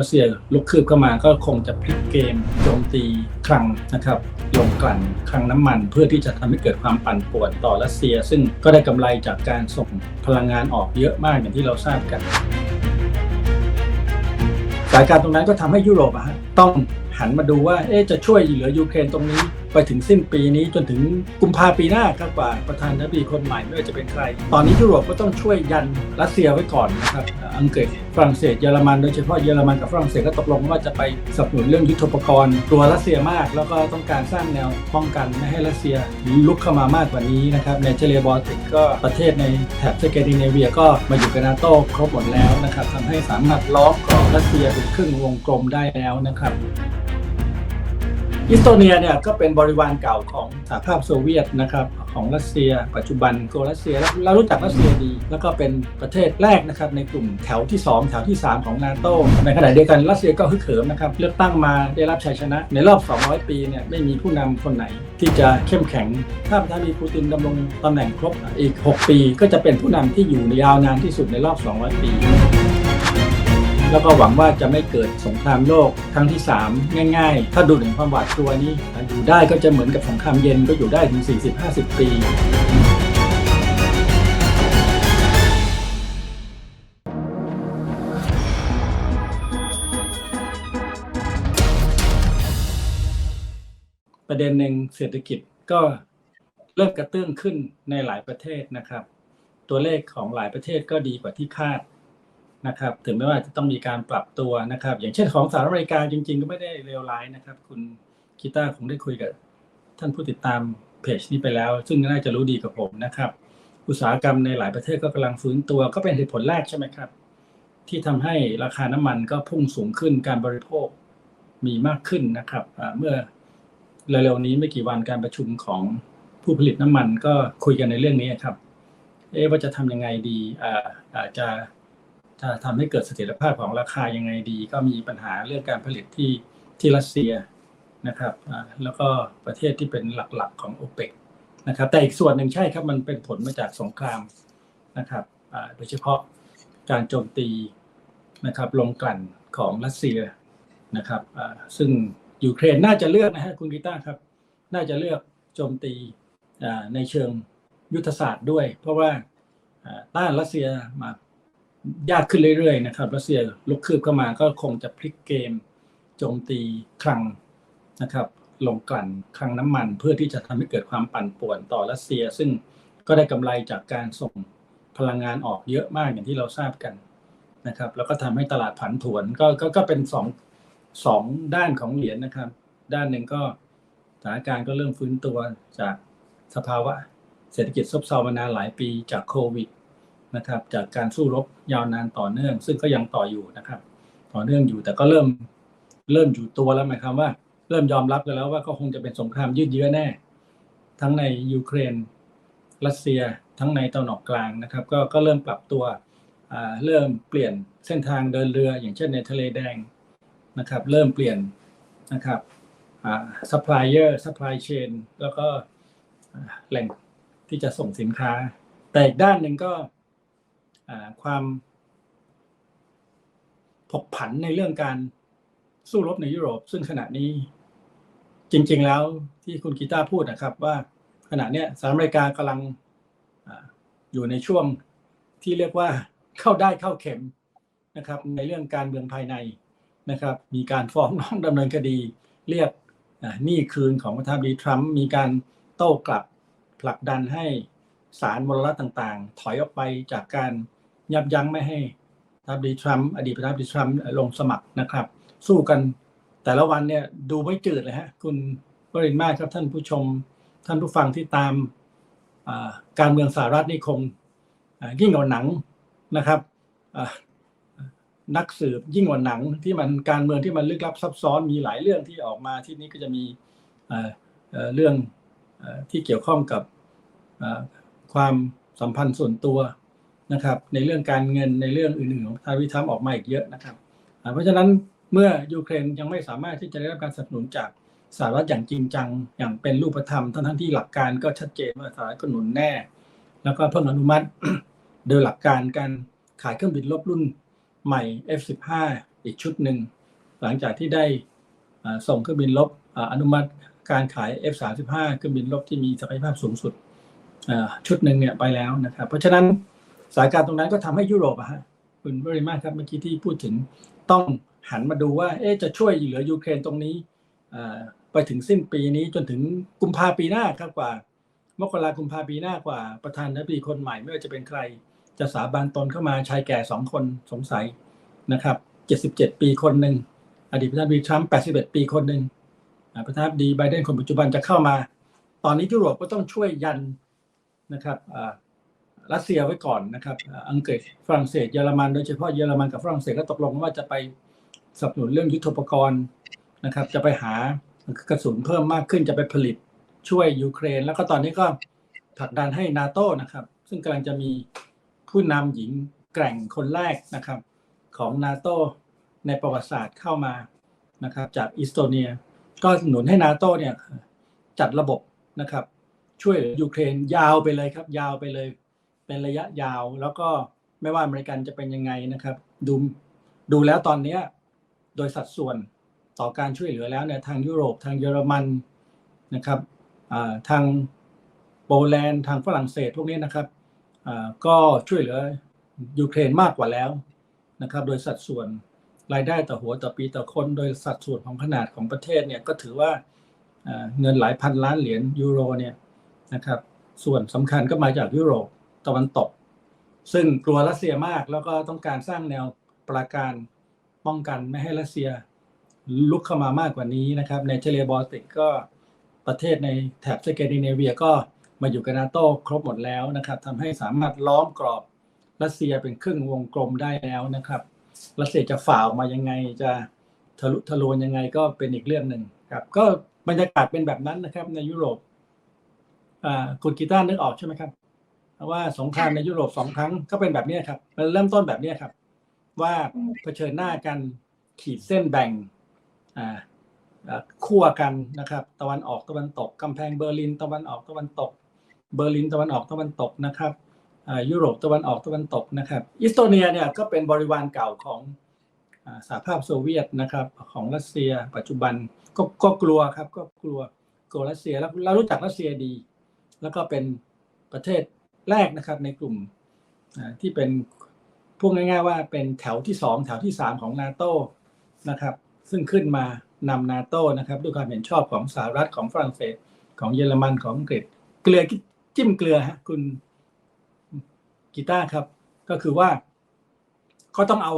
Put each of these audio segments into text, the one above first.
รัสเซียลุกคืบเข้ามาก็คงจะพลิกเกมโจมตีคลังนะครับลงกลั่นคลังน้ำมัน เพื่อที่จะทำให้เกิดความปั่นป่วนต่อรัสเซีย ซึ่งก็ได้กำไรจากการส่งพลังงานออกเยอะมากอย่างที่เราทราบกันสายการตรงนั้นก็ทำให้ยุโรปต้องหันมาดูว่าจะช่วยเหลือยูเครนตรงนี้ ไปถึงสิ้นปีนี้จนถึงกุมภาปีหน้าครับกว่าประธานาธิบดีคนใหม่ไม่ว่าจะเป็นใคร ตอนนี้ยุโรปก็ต้องช่วยยันรัสเซียไว้ก่อนนะครับอังกฤษฝรั่งเศสเยอรมันโดยเฉพาะเยอรมันกับฝรั่งเศสก็ตกลงว่าจะไปสนับสนุนเรื่องยุทโธปกรณ์ตัวรัสเซียมาก แล้วก็ต้องการสร้างแนวป้องกันไม่ให้รัสเซียลุกเข้ามามากกว่านี้นะครับในทะเลบอลติกก็ประเทศในแถบสแกนดิเนเวียก็มาอยู่กับนาโต้ครบหมดแล้วนะครับทำให้สามารถล้อมกรอบรัสเซียเป็นครึ่งวงกลมได้แล้วนะครับ อิสโตเนียเนี่ยก็เป็นบริวารเก่าของสหภาพโซเวียตนะครับของรัสเซีย ปัจจุบันตัวรัสเซียเรารู้จักรัสเซียดี แล้วก็เป็นประเทศแรกนะครับในกลุ่มแถวที่ 2 แถวที่ 3 ของนาโตในขณะเดียวกันรัสเซียก็ฮึกเหิมนะครับเลือกตั้งมาได้รับชัยชนะ ในรอบ 200 ปีเนี่ยไม่มีผู้นำคนไหนที่จะเข้มแข็ง ถ้าประธานาธิบดีปูตินดำรงตำแหน่งครบอีก 6 ปี ก็จะเป็นผู้นำที่อยู่ยาวนานที่สุดในรอบ 200 ปี แล้วก็หวังว่าจะไม่เกิดสงครามโลกครั้งที่ 3 ง่ายๆ ถ้าดูถึงความหวาดกลัวนี้อยู่ได้ก็จะเหมือนกับสงครามเย็นก็อยู่ได้ถึง 40-50 ปีประเด็นหนึ่งเศรษฐกิจก็เริ่มกระเตื้องขึ้นในหลายประเทศนะครับ ตัวเลขของหลายประเทศก็ดีกว่าที่คาด นะครับถึงแม้ว่าจะต้องมีการปรับตัวนะครับ อย่างเช่นของสหรัฐอเมริกาจริง ๆ ก็ไม่ได้เลวร้ายนะครับ คุณกีตาร์คงได้คุยกับท่านผู้ติดตามเพจนี้ไปแล้ว ซึ่งน่าจะรู้ดีกับผมนะครับ อุตสาหกรรมในหลายประเทศก็กำลังฟื้นตัวก็เป็นเหตุผลแรกใช่ไหมครับ ที่ทำให้ราคาน้ำมันก็พุ่งสูงขึ้นการบริโภคมีมากขึ้นนะครับเมื่อเร็วๆนี้ไม่กี่วันการประชุมของผู้ผลิตน้ำมันก็คุยกันในเรื่องนี้ครับ เอ๊ะว่าจะทำยังไงดีอาจจะ จะทำให้เกิดเสถียรภาพของราคายังไงดี ก็มีปัญหาเรื่องการผลิตที่ที่รัสเซียนะครับแล้วก็ประเทศที่เป็นหลักๆของโอเปกนะครับแต่อีกส่วนหนึ่งใช่ครับมันเป็นผลมาจากสงครามนะครับโดยเฉพาะการโจมตีนะครับลงกลั่นของรัสเซียนะครับซึ่งยูเครนน่าจะเลือกนะฮะคุณกีตาครับ น่าจะเลือกโจมตีในเชิงยุทธศาสตร์ด้วย เพราะว่าต้านรัสเซียมา ยากขึ้นเรื่อยๆนะครับรัสเซียลุกคืบเข้ามาก็คงจะพลิกเกม โจมตีคลังนะครับ ลงกลั่นคลังน้ำมัน เพื่อที่จะทำให้เกิดความปั่นป่วนต่อรัสเซีย ซึ่งก็ได้กำไรจากการส่งพลังงานออกเยอะมากอย่างที่เราทราบกันนะครับ แล้วก็ทำให้ตลาดผันผวนก็ก็ก็เป็นสองสองด้านของเหรียญนะครับ ด้านหนึ่งก็สถานการณ์ก็เริ่มฟื้นตัวจากสภาวะเศรษฐกิจซบเซามานานหลายปีจากโควิด นะครับ จากการสู้รบยาวนานต่อเนื่อง ซึ่งก็ยังต่ออยู่นะครับ ต่อเนื่องอยู่แต่ก็เริ่มเริ่มอยู่ตัวแล้วหมายความว่า เริ่มยอมรับกันแล้วว่าก็คงจะเป็นสงครามยืดเยื้อแน่ ทั้งในยูเครน รัสเซีย ทั้งในตะวันออกกลางนะครับ ก็ก็เริ่มปรับตัวเริ่มเปลี่ยนเส้นทางเดินเรือ อย่างเช่นในทะเลแดงนะครับ เริ่มเปลี่ยนนะครับซัพพลายเออร์ซัพพลายเชนแล้วก็แหล่งที่จะส่งสินค้า แต่อีกด้านหนึ่งก็ ความผกผันในเรื่องการสู้รบในยุโรป ซึ่งขณะนี้จริง ๆ แล้วที่คุณกีตาร์พูดนะครับ ว่าขณะนี้สหรัฐอเมริกากำลังอยู่ในช่วงที่เรียกว่าเข้าได้เข้าเข็มนะครับ ในเรื่องการเมืองภายในนะครับ มีการฟ้องร้องดำเนินคดี เรียกหนี้คืนของประธานาธิบดีทรัมป์มีการโต้กลับผลักดันให้สารมลรัฐต่างๆ ถอยออกไปจากการ ยับยั้งไม่ให้ประธานาธิบดีทรัมป์อดีตประธานาธิบดีทรัมป์ลงสมัครนะครับ สู้กันแต่ละวันเนี่ยดูไม่จืดเลยฮะคุณวรินมากครับท่านผู้ชมท่านผู้ฟังที่ตามการเมืองสหรัฐนี่คงยิ่งกว่าหนังนะครับนักสืบยิ่งกว่าหนังที่มันการเมืองที่มันลึกลับซับซ้อนมีหลายเรื่องที่ออกมาที่นี้ก็จะมีเรื่องที่เกี่ยวข้องกับความสัมพันธ์ส่วนตัว นะครับ ในเรื่องการเงินในเรื่องอื่นๆของทาวิธรรมออกมาอีกเยอะนะครับ เพราะฉะนั้นเมื่อยูเครนยังไม่สามารถที่จะได้รับการสนับสนุนจากสหรัฐอย่างจริงจังอย่างเป็นรูปธรรมทั้งที่หลักการก็ชัดเจนว่าสหรัฐก็หนุนแน่ แล้วก็เพิ่งอนุมัติ โดยหลักการการขายเครื่องบินลบรุ่นใหม่ F15 อีกชุดหนึ่งหลังจากที่ได้ส่งเครื่องบินรบอนุมัติการขาย F35 เครื่องบินรบที่มีศักยภาพสูงสุดชุดหนึ่งเนี่ยไปแล้วนะครับ เพราะฉะนั้น สถานการณ์ตรงนั้นก็ทำให้ยุโรปอะฮะคุณบริมาครับเมื่อกี้ที่พูดถึงต้องหันมาดูว่า เอ๊ะจะช่วยเหลือยูเครนตรงนี้ไปถึงสิ้นปีนี้จนถึงกุมภาปีหน้าครับกว่ามกรากุมภาปีหน้ากว่าประธานาธิบดีคนใหม่ไม่ว่าจะเป็นใคร จะสาบานตนเข้ามาชายแก่สองคนสงสัยนะครับ77ปีคนหนึ่งอดีตประธานาธิบดีทรัมป์81ปีคนหนึ่งประธานาธิบดีไบเดนคนปัจจุบันจะเข้ามา ตอนนี้ยุโรปก็ต้องช่วยยันนะครับอ่า รัสเซียไว้ก่อนนะครับ อังกฤษฝรั่งเศสเยอรมันโดยเฉพาะเยอรมันกับฝรั่งเศสก็ตกลงว่าจะไปสนับสนุนเรื่องยุทโธปกรณ์นะครับ จะไปหากระสุนเพิ่มมากขึ้นจะไปผลิตช่วยยูเครน แล้วก็ตอนนี้ก็ผลักดันให้นาโต้นะครับ ซึ่งกำลังจะมีผู้นำหญิงแกร่งคนแรกนะครับ ของนาโตในประวัติศาสตร์เข้ามานะครับ จากอิสโตเนีย ก็หนุนให้นาโตเนี่ยจัดระบบนะครับ ช่วยยูเครนยาวไปเลยครับ ยาวไปเลย เป็นระยะยาว แล้วก็ไม่ว่าอเมริกันจะเป็นยังไงนะครับ ดูดูแล้วตอนนี้โดยสัดส่วนต่อการช่วยเหลือแล้วเนี่ยทางยุโรปทางเยอรมันนะครับทางโปแลนด์ทางฝรั่งเศสพวกนี้นะครับก็ช่วยเหลือยูเครนมากกว่าแล้วนะครับ โดยสัดส่วนรายได้ต่อหัวต่อปีต่อคนโดยสัดส่วนของขนาดของประเทศเนี่ยก็ถือว่าอ่าเงินหลายพันล้านเหรียญยูโรเนี่ยนะครับส่วนสำคัญก็มาจากยุโรป ตะวันตก ซึ่งกลัวรัสเซียมากแล้วก็ต้องการสร้างแนวปราการป้องกันไม่ให้รัสเซียลุกเข้ามามากกว่านี้นะครับ ในทะเลบอลติกก็ประเทศในแถบสแกนดิเนเวียก็มาอยู่กับนาโต้ครบหมดแล้วนะครับทำให้สามารถล้อมกรอบรัสเซียเป็นครึ่งวงกลมได้แล้วนะครับรัสเซียจะฝ่าออกมายังไงจะทะลุทะลวงยังไงก็เป็นอีกเรื่องหนึ่งครับก็บรรยากาศเป็นแบบนั้นนะครับในยุโรปอ่าคุณกีตาร์นึกออกใช่ไหมครับ ว่าสงครามในยุโรปสองครั้งก็เป็นแบบนี้ครับมันเริ่มต้นแบบนี้ครับ ว่าเผชิญหน้ากันขีดเส้นแบ่งอ่าอ่าขั้วกันนะครับ ตะวันออกตะวันตกกำแพงเบอร์ลิน ตะวันออกตะวันตก เบอร์ลินตะวันออกตะวันตกนะครับยุโรปตะวันออกตะวันตกนะครับอิสโตเนียเนี่ยก็เป็นบริวารเก่าของอ่าสหภาพโซเวียตนะครับ ของรัสเซีย ปัจจุบันก็ก็กลัวครับก็กลัวกลัวรัสเซียแล้วเรารู้จักรัสเซียดี แล้วก็เป็นประเทศ แรกนะครับในกลุ่มที่เป็นพูดง่ายๆว่าเป็นแถวที่สองแถวที่สามของนาโตนะครับ ซึ่งขึ้นมานำนาโตนะครับ ด้วยความเห็นชอบของสหรัฐของฝรั่งเศสของเยอรมันของอังกฤษ เกลือจิ้มเกลือฮะคุณกีตาร์ครับ ก็คือว่าเขาต้องเอา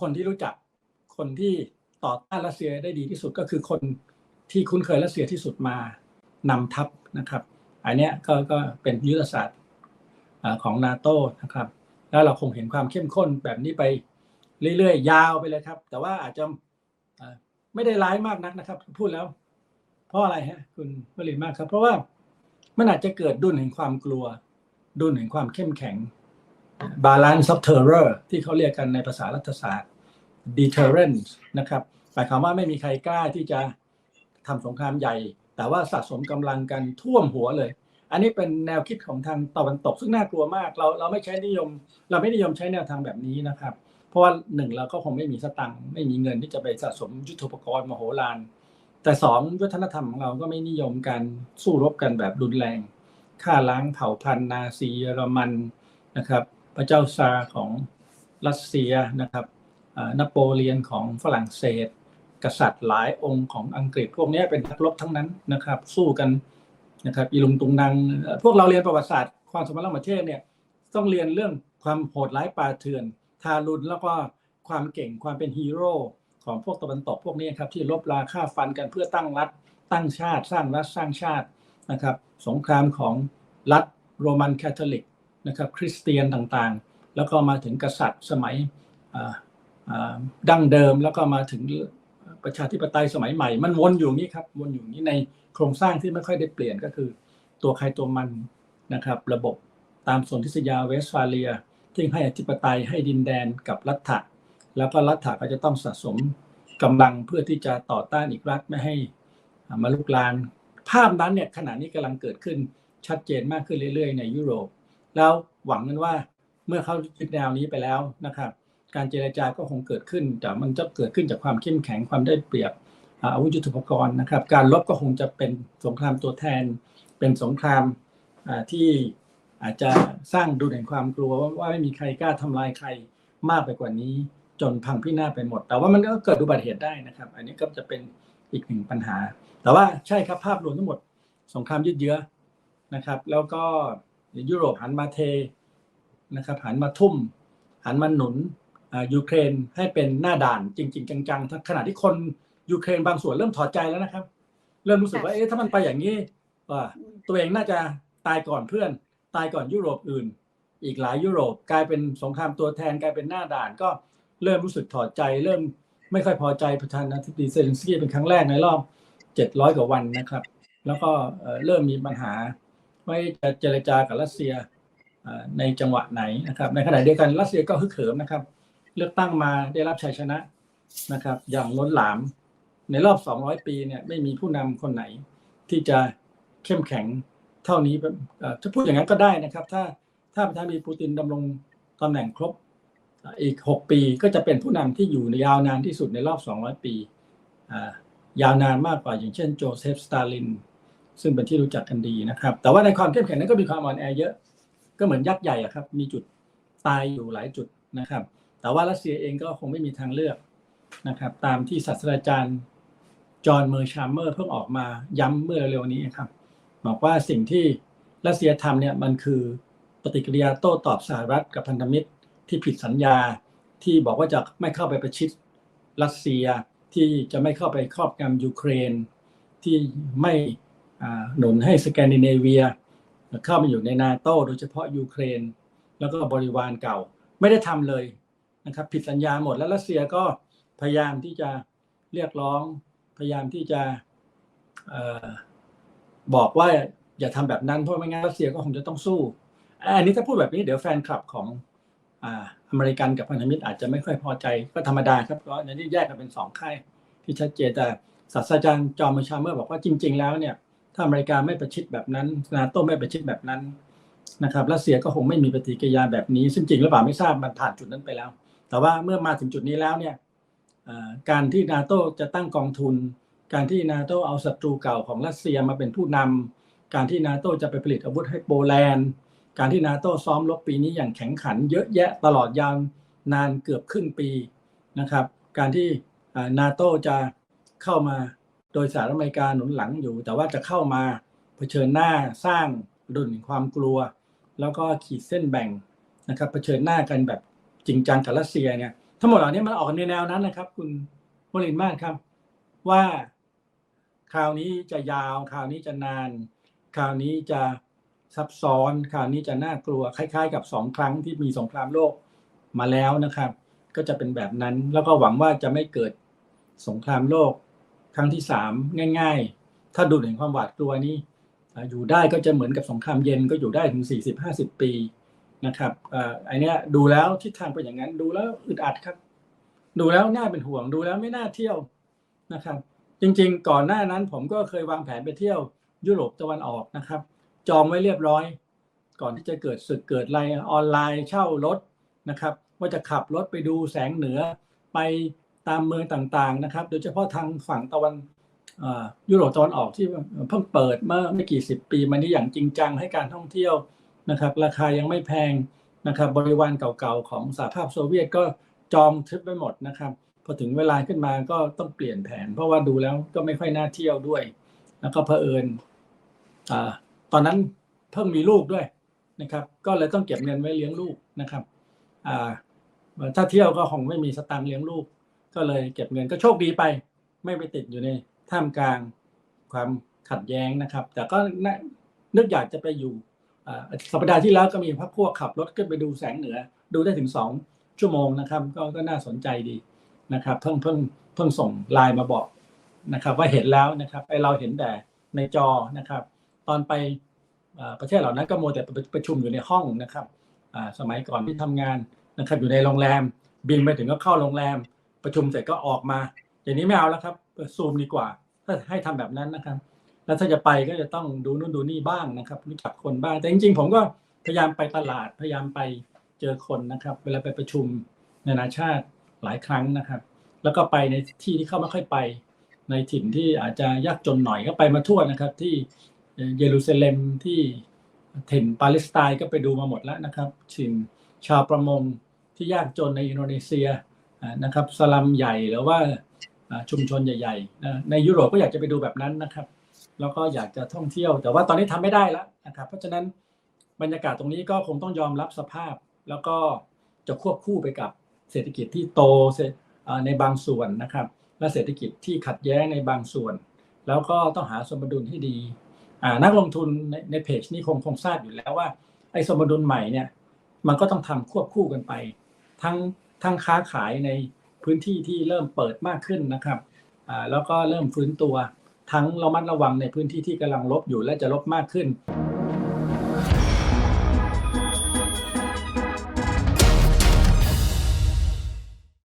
คนที่รู้จักคนที่ต่อต้านรัสเซียได้ดีที่สุดก็คือคนที่คุ้นเคยรัสเซียที่สุดมานำทัพนะครับ อันเนี้ยก็ก็เป็นยุทธศาสตร์ ของนาโตนะครับ แล้วเราคงเห็นความเข้มข้นแบบนี้ไปเรื่อยๆ ยาวไปเลยครับ แต่ว่าอาจจะไม่ได้ร้ายมากนักนะครับ พูดแล้ว เพราะอะไรฮะ คุณวลินมากครับ เพราะว่ามันอาจจะเกิดดุลแห่งความกลัว ดุลแห่งความเข้มแข็ง balance of terror ที่เขาเรียกกันในภาษารัฐศาสตร์ deterrence นะครับหมายความว่าไม่มีใครกล้าที่จะทำสงครามใหญ่ แต่ว่าสะสมกำลังกันท่วมหัวเลย อันนี้เป็นแนวคิดของทางตะวันตก ซึ่งน่ากลัวมาก เราเราไม่ใช้นิยม เราไม่นิยมใช้แนวทางแบบนี้นะครับ เพราะว่าหนึ่งเราก็คงไม่มีสตังค์ไม่มีเงินที่จะไปสะสมยุทธปกรณ์มโหฬารแต่สองวัฒนธรรมของเราก็ไม่นิยมการสู้รบกันแบบรุนแรงฆ่าล้างเผ่าพันธุ์นาซีเยอรมันนะครับ พระเจ้าซาของรัสเซียนะครับนโปเลียนของฝรั่งเศส กษัตริย์หลายองค์ของอังกฤษพวกนี้เป็นนักรบทั้งนั้นนะครับ สู้กัน นะครับอีลุงตุงนังพวกเราเรียนประวัติศาสตร์ความสมพันธ์ระหว่างประเทศเนี่ยต้องเรียนเรื่องความโหดร้ายป่าเถื่อน ทารุณแล้วก็ความเก่งความเป็นฮีโร่ของพวกตะวันตกพวกนี้ครับที่ลบราฆ่าฟันกันเพื่อตั้งรัฐตั้งชาติ สร้างรัฐสร้างชาตินะครับ สงครามของรัฐโรมันคาทอลิกนะครับ คริสเตียนต่างๆ แล้วก็มาถึงกษัตริย์สมัยดั้งเดิมแล้วก็มาถึง ประชาธิปไตยสมัยใหม่ มันวนอยู่อย่างนี้ครับวนอยู่อย่างนี้ในโครงสร้างที่ไม่ค่อยได้เปลี่ยนก็คือ ตัวใครตัวมันนะครับ ระบบตามสนธิสยาเวสฟาเลียที่ให้อธิปไตยให้ดินแดนกับรัฐะแล้วก็รัฐะก็จะต้องสะสมกำลังเพื่อที่จะต่อต้านอีกรัฐไม่ให้มาลุกลานภาพนั้นเนี่ยขณะนี้กำลังเกิดขึ้นชัดเจนมากขึ้นเรื่อย ๆ ในยุโรป แล้วหวังกันว่าเมื่อเขายึดแนวนี้ไปแล้วนะครับ การเจรจาก็คงเกิดขึ้น แต่มันจะเกิดขึ้นจากความเข้มแข็งความได้เปรียบอาวุธยุทโธปกรณ์นะครับ การลบก็คงจะเป็นสงครามตัวแทน เป็นสงครามที่อาจจะสร้างดูแห่งความกลัวว่าไม่มีใครกล้าทำลายใครมากไปกว่านี้ จนพังพินาศไปหมด แต่ว่ามันก็เกิดอุบัติเหตุได้นะครับ อันนี้ก็จะเป็นอีกหนึ่งปัญหา แต่ว่าใช่ครับภาพรวมทั้งหมดสงครามยืดเยื้อนะครับ แล้วก็ยุโรปหันมาเทนะครับหันมาทุ่ม หันมาหนุน ยูเครนให้เป็นหน้าด่านจริง ๆ จังๆทั้งขณะที่คนยูเครนบางส่วนเริ่มถอดใจแล้วนะครับ เริ่มรู้สึกว่าเอ๊ะถ้ามันไปอย่างนี้ว่าตัวเองน่าจะตายก่อนเพื่อน ตายก่อนยุโรปอื่น อีกหลายยุโรปกลายเป็นสงครามตัวแทนกลายเป็นหน้าด่านก็เริ่มรู้สึกถอดใจ เริ่มไม่ค่อยพอใจประธานาธิบดีเซเลนสกี้เป็นครั้งแรกในรอบ700กว่าวันนะครับ แล้วก็เอ่อเริ่มมีปัญหาว่าจะเจรจากับรัสเซียเอ่อในจังหวะไหนนะครับ ในขณะเดียวกันรัสเซียก็ฮึกเหิมนะครับ เลือกตั้งมาได้รับชัยชนะนะครับ อย่างล้นหลาม ในรอบ 200 ปีเนี่ยไม่มีผู้นำคนไหน ที่จะเข้มแข็งเท่านี้จะพูดอย่างนั้นก็ได้นะครับ ถ้าถ้าประธานาธิบดีปูตินดำรงตำแหน่งครบอีก 6 ปีก็จะเป็นผู้นำที่อยู่ในยาวนานที่สุดในรอบ 200 ปีอ่ายาวนานมากกว่าอย่างเช่นโจเซฟสตาลิน ซึ่งเป็นที่รู้จักกันดีนะครับ แต่ว่าในความเข้มแข็งนั้นก็มีความอ่อนแอเยอะ ก็เหมือนยักษ์ใหญ่อะครับ มีจุดตายอยู่หลายจุดนะครับ แต่ว่ารัสเซียเองก็คงไม่มีทางเลือกนะครับตามที่ศาสตราจารย์จอห์นเมอร์ชามเมอร์เพิ่งออกมาย้ำเมื่อเร็วๆนี้ครับบอกว่าสิ่งที่รัสเซียทำเนี่ยมันคือปฏิกิริยาโต้ตอบสหรัฐกับพันธมิตรที่ผิดสัญญาที่บอกว่าจะไม่เข้าไปประชิดรัสเซียที่จะไม่เข้าไปครอบงำยูเครน ที่ไม่หนุนให้สแกนดิเนเวีย เข้ามาอยู่ในนาโตโดยเฉพาะยูเครน แล้วก็บริวารเก่าไม่ได้ทำเลย นะครับ ผิดสัญญาหมดแล้วรัสเซียก็พยายามที่จะเรียกร้อง พยายามที่จะออบอกว่าอย่าทำแบบนั้นเพราะไม่งั้นรัสเซียก็คงจะต้องสู้อันนี้ถ้าพูดแบบนี้เดี๋ยวแฟนคลับของออเมริกันกับพันธมิตรอาจจะไม่ค่อยพอใจก็ธรรมดาครับเพราะในนี้แยกกันเป็นสองค่ายที่ชัดเจนแต่ศาสตราจารย์จอห์นมชาเมอร์บอกว่าจริง ๆ แล้วเนี่ยถ้าอเมริกาไม่ประชิดแบบนั้นนาโต้ไม่ประชิดแบบนั้นนะครับรัสเซียก็คงไม่มีปฏิกิริยาแบบนี้ ซึ่งจริงหรือเปล่าไม่ทราบมันผ่านจุดนั้นไปแล้ว แต่ว่าเมื่อมาถึงจุดนี้แล้วเนี่ยการที่นาโต้จะตั้งกองทุน การที่นาโต้เอาศัตรูเก่าของรัสเซียมาเป็นผู้นำการที่นาโต้จะไปผลิตอาวุธให้โปแลนด์ การที่นาโต้ซ้อมรบปีนี้อย่างแข็งขัน เยอะแยะตลอดยาวนานเกือบครึ่งปีนะครับ การที่นาโต้จะเข้ามาโดยสหรัฐอเมริกาหนุนหลังอยู่ แต่ว่าจะเข้ามาเผชิญหน้าสร้างดุลความกลัว แล้วก็ขีดเส้นแบ่งนะครับเผชิญหน้ากันแบบ จริงจังกับรัสเซียเนี่ยทั้งหมดเหล่านี้มันออกในแนวนั้นนะครับ คุณวรินทร์มากครับ ว่าคราวนี้จะยาวคราวนี้จะนาน คราวนี้จะซับซ้อนคราวนี้จะน่ากลัวคล้าย ๆ กับสองครั้งที่มีสงครามโลกมาแล้วนะครับ ก็จะเป็นแบบนั้นแล้วก็หวังว่าจะไม่เกิดสงครามโลกครั้งที่สามง่าย ๆ ถ้าดูถึงความหวาดกลัวนี้อยู่ได้ก็จะเหมือนกับสงครามเย็นก็อยู่ได้ถึง 40-50 ปี นะครับไอเนี้ยดูแล้วทิศทางเป็นอย่างนั้น ดูแล้วอึดอัดครับ ดูแล้วน่าเป็นห่วงดูแล้วไม่น่าเที่ยวนะครับ จริงๆ ก่อนหน้านั้นผมก็เคยวางแผนไปเที่ยวยุโรปตะวันออกนะครับ จองไว้เรียบร้อย ก่อนที่จะเกิดศึกเกิดอะไรออนไลน์เช่ารถนะครับ ว่าจะขับรถไปดูแสงเหนือไปตามเมืองต่างๆนะครับ โดยเฉพาะทางฝั่งตะวันยุโรปตะวันออกที่เพิ่งเปิดเมื่อไม่กี่สิบปีมานี้อย่างจริงจังให้การท่องเที่ยว นะครับราคายังไม่แพงนะครับบริวารเก่าๆของสหภาพโซเวียตก็จองทริปไปหมดนะครับพอถึงเวลาขึ้นมาก็ต้องเปลี่ยนแผน เพราะว่าดูแล้วก็ไม่ค่อยน่าเที่ยวด้วย แล้วก็เผอิญอตอนนั้นเพิ่งมีลูกด้วยนะครับ ก็เลยต้องเก็บเงินไว้เลี้ยงลูกนะครับถ้าเที่ยวก็คงไม่มีสตางค์เลี้ยงลูก ก็เลยเก็บเงินก็โชคดีไป ไม่ไปติดอยู่ในท่ามกลางความขัดแย้งนะครับ แต่ก็นึกอยากจะไปอยู่ สัปดาห์ที่แล้วก็มีพักพวกขับรถขึ้นไปดูแสงเหนือ ดูได้ถึงสองชั่วโมงนะครับก็ก็น่าสนใจดีนะครับเพิ่งเพิ่งเพิ่งส่งไลน์มาบอกนะครับว่าเห็นแล้วนะครับไอเราเห็นแต่ในจอนะครับ ตอนไปประเทศเหล่านั้นก็โมแต่ประชุมอยู่ในห้องนะครับสมัยก่อนที่ทำงานนะครับอยู่ในโรงแรม บินไปถึงก็เข้าโรงแรม ประชุมเสร็จก็ออกมา อย่างนี้ไม่เอาแล้วครับซูมดีกว่า ถ้าให้ทำแบบนั้นนะครับ แล้วถ้าจะไปก็จะต้องดูนู่นดูนี่บ้างนะครับ รู้จักคนบ้าง แต่จริงๆ ผมก็พยายามไปตลาดพยายามไปเจอคนนะครับ เวลาไปประชุมนานาชาติหลายครั้งนะครับ แล้วก็ไปในที่ที่เขาไม่ค่อยไป ในถิ่นที่อาจจะยากจนหน่อยก็ไปมาทั่วนะครับ ที่เยรูซาเล็มที่ถิ่นปาเลสไตน์ก็ไปดูมาหมดแล้วนะครับถิ่นชาวประมงที่ยากจนในอินโดนีเซียนะครับสลัมใหญ่หรือว่าชุมชนใหญ่ๆ ในยุโรปก็อยากจะไปดูแบบนั้นนะครับ แล้วก็อยากจะท่องเที่ยว แต่ว่าตอนนี้ทำไม่ได้แล้วนะครับ เพราะฉะนั้นบรรยากาศตรงนี้ก็คงต้องยอมรับสภาพ แล้วก็จะควบคู่ไปกับเศรษฐกิจที่โตในบางส่วนนะครับ และเศรษฐกิจที่ขัดแย้งในบางส่วน แล้วก็ต้องหาสมดุลที่ดีนักลงทุนในในเพจนี้คงคงทราบอยู่แล้วว่าไอ้สมดุลใหม่เนี่ยมันก็ต้องทำควบคู่กันไป ทั้งทั้งค้าขายในพื้นที่ที่เริ่มเปิดมากขึ้นนะครับแล้วก็เริ่มฟื้นตัว ทั้งระมัดระวังในพื้นที่ที่กำลังลบอยู่และจะลบมากขึ้น